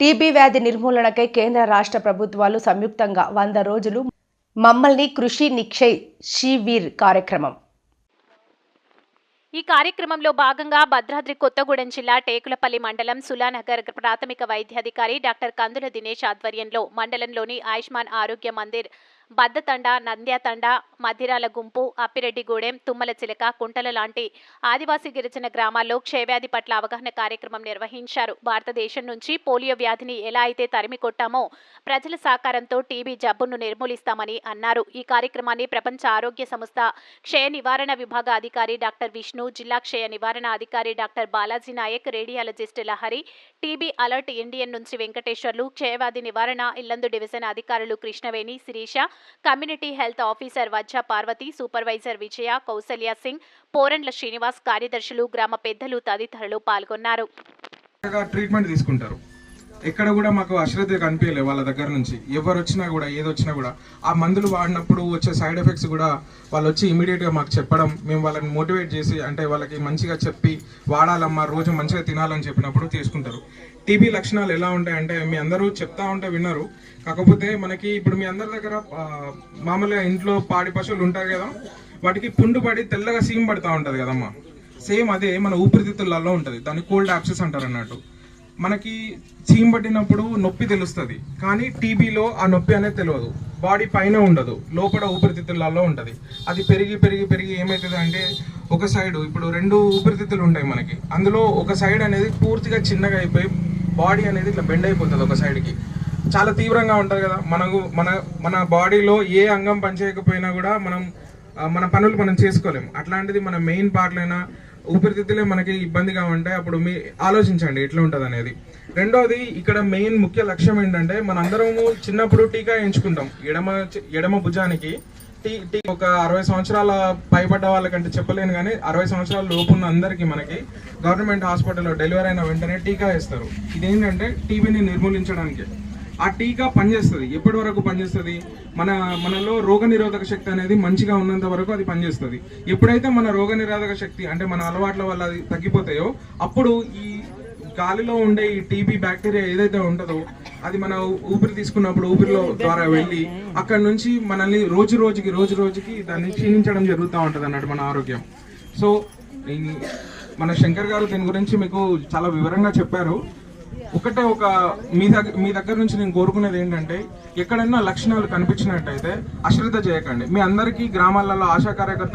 TB వ్యాధి నిర్మూలనకై కేంద్ర రాష్ట్ర ప్రభుత్వాలు సంయుక్తంగా వంద రోజులు మమ్మల్ని కృషి నిక్షయ్ షీవీర్ కార్యక్రమం. ఈ కార్యక్రమంలో భాగంగా భద్రాద్రి కొత్తగూడెం జిల్లా టేకులపల్లి మండలం సులానగర్ ప్రాథమిక వైద్యాధికారి డాక్టర్ కందుల దినేష్ ఆధ్వర్యంలో మండలంలోని ఆయుష్మాన్ ఆరోగ్య మందిర్ బద్దతండ నంద్యాతండ మధిరాల గుంపు అప్పిరెడ్డిగూడెం తుమ్మల చిలక కుంటల లాంటి ఆదివాసీ గిరిజన గ్రామాల్లో క్షయవ్యాధి పట్ల అవగాహన కార్యక్రమం నిర్వహించారు. భారతదేశం నుంచి పోలియో వ్యాధిని ఎలా అయితే తరిమి కొట్టామో ప్రజల సహకారంతో టీబీ జబ్బును నిర్మూలిస్తామని అన్నారు. ఈ కార్యక్రమాన్ని ప్రపంచ ఆరోగ్య సంస్థ క్షయ నివారణ విభాగ అధికారి డాక్టర్ విష్ణు జిల్లా క్షయ నివారణ అధికారి doctor Balaji Nayak radiologist Lahari TB alert Indian నుంచి వెంకటేశ్వర్లు క్షయవ్యాధి నివారణ ఇల్లందు డివిజన్ అధికారులు Krishnaveni Sirisha community health officer Vajja Parvati supervisor Vijaya Kausalya Singh Porandla Srinivas కార్యదర్శులు గ్రామ పెద్దలు తదితరులు పాల్గొన్నారు. ట్రీట్మెంట్ తీసుకుంటారు. ఎక్కడ కూడా మాకు అశ్రద్ధ కనిపించలేదు వాళ్ళ దగ్గర నుంచి. ఎవరు వచ్చినా కూడా ఏది వచ్చినా కూడా. ఆ మందులు వాడినప్పుడు వచ్చే సైడ్ ఎఫెక్ట్స్ కూడా వాళ్ళు వచ్చి ఇమీడియట్గా మాకు చెప్పడం మేము వాళ్ళని మోటివేట్ చేసి అంటే వాళ్ళకి మంచిగా చెప్పి వాడాలమ్మా రోజు మంచిగా తినాలని చెప్పినప్పుడు తీసుకుంటారు. టీబీ లక్షణాలు ఎలా ఉంటాయంటే మీ అందరూ చెప్తా ఉంటే విన్నారు. కాకపోతే మనకి ఇప్పుడు మీ అందరి దగ్గర మామూలుగా ఇంట్లో పాడి పశువులు ఉంటాయి కదా వాటికి పుండు పడి తెల్లగా సీమ్ పడతా ఉంటుంది కదమ్మా. సేమ్ అదే మన ఊపిరితిత్తులలో ఉంటుంది. దాన్ని కోల్డ్ యాప్సెస్ అంటారు అన్నట్టు. మనకి చీమ్ పట్టినప్పుడు నొప్పి తెలుస్తుంది. కానీ టీబీలో ఆ నొప్పి అనేది తెలియదు బాడీ పైన ఉండదు. లోపల ఊపిరితిత్తులలో ఉంటుంది. అది పెరిగి పెరిగి పెరిగి ఏమవుతుంది అంటే ఒక సైడ్ ఇప్పుడు రెండు ఊపిరితిత్తులు ఉంటాయి మనకి. అందులో ఒక సైడ్ అనేది పూర్తిగా చిన్నగా అయిపోయి బాడీ అనేది ఇట్లా బెండ్ అయిపోతుంది ఒక సైడ్కి. చాలా తీవ్రంగా ఉంటుంది కదా. మనకు మన మన బాడీలో ఏ అంగం పనిచేయకపోయినా కూడా మనం మన పనులు మనం చేసుకోలేం. అట్లాంటిది మన మెయిన్ పార్ట్లైనా ఊపిరితిత్తులే మనకి ఇబ్బందిగా ఉంటాయి. అప్పుడు మీ ఆలోచించండి ఎట్లా ఉంటుంది అనేది. రెండోది ఇక్కడ మెయిన్ ముఖ్య లక్ష్యం ఏంటంటే మనందరము చిన్నప్పుడు టీకా ఎంచుకుంటాం ఎడమ ఎడమ భుజానికి. టీ టీ ఒక అరవై సంవత్సరాల పైపడ్డ వాళ్ళకంటే చెప్పలేను కానీ అరవై సంవత్సరాల లోపు ఉన్న అందరికీ మనకి గవర్నమెంట్ హాస్పిటల్లో డెలివరీ అయిన వెంటనే టీకా వేస్తారు. ఇదేంటంటే టీబీని నిర్మూలించడానికి. ఆ టీకా పనిచేస్తుంది. ఎప్పటి వరకు పనిచేస్తుంది? మన మనలో రోగ నిరోధక శక్తి అనేది మంచిగా ఉన్నంత వరకు అది పనిచేస్తుంది. ఎప్పుడైతే మన రోగ నిరోధక శక్తి అంటే మన అలవాట్ల వల్ల అది తగ్గిపోతాయో అప్పుడు ఈ గాలిలో ఉండే ఈ టీబీ బ్యాక్టీరియా ఏదైతే ఉంటుందో అది మన ఊపిరి తీసుకున్నప్పుడు ఊపిరిలో ద్వారా వెళ్ళి అక్కడ నుంచి మనల్ని రోజు రోజుకి రోజు రోజుకి దాన్ని క్షీణించడం జరుగుతూ ఉంటుంది అన్నట్టు మన ఆరోగ్యం. సో మన శంకర్ గారు దీని గురించి మీకు చాలా వివరంగా చెప్పారు. ఒకటే ఒక మీ దగ్గర మీ దగ్గర నుంచి నేను కోరుకునేది ఏంటంటే ఎక్కడైనా లక్షణాలు కనిపించినట్టయితే అశ్రద్ధ చేయకండి. మీ అందరికీ గ్రామాలలో ఆశా కార్యకర్త